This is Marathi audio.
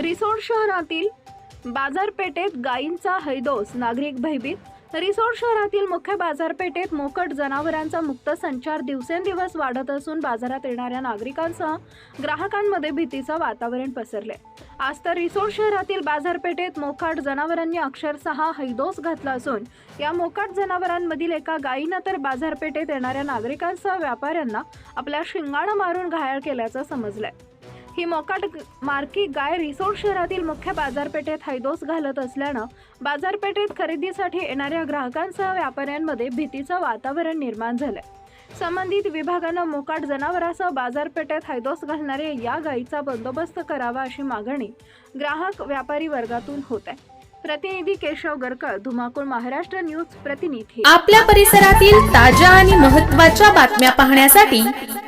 रिसोड शहरातील बाजारपेठेत गायींचा हैदोस नागरिक भयभीत. रिसोड शहरातील मुख्य बाजारपेठेत मोकट जनावरांचा मुक्त संचार दिवसेंदिवस वाढत असून बाजारात येणाऱ्या नागरिकांसह ग्राहकांमध्ये भीतीचं वातावरण पसरले आज तर रिसोड शहरातील बाजारपेठेत मोकाट जनावरांनी अक्षरशः हैदोस घातला असून या मोकाट जनावरांमधील एका गायीनं तर बाजारपेठेत येणाऱ्या नागरिकांसह व्यापाऱ्यांना आपल्या शिंगाणं मारून घायाळ केल्याचं समजलंय. ही मोकाट मार्की गाय रिसोड शहरातील मुख्य बाजारपेठेत हैदोस घालत असल्यानं बाजारपेठेत खरेदीसाठी येणाऱ्या ग्राहकांसह व्यापाऱ्यांमध्ये भीतीचं वातावरण निर्माण झालंय. संबंधित विभागानं मोकाट जनावरासह बाजारपेठेत हैदोस घालणाऱ्या या गायीचा बंदोबस्त करावा अशी मागणी ग्राहक व्यापारी वर्गातून होत आहे प्रतिनिधी केशव गरकर धुमाकूळ महाराष्ट्र न्यूज प्रतिनिधी. आपल्या परिसरातील ताज्या आणि महत्त्वाच्या बातम्या पाहण्यासाठी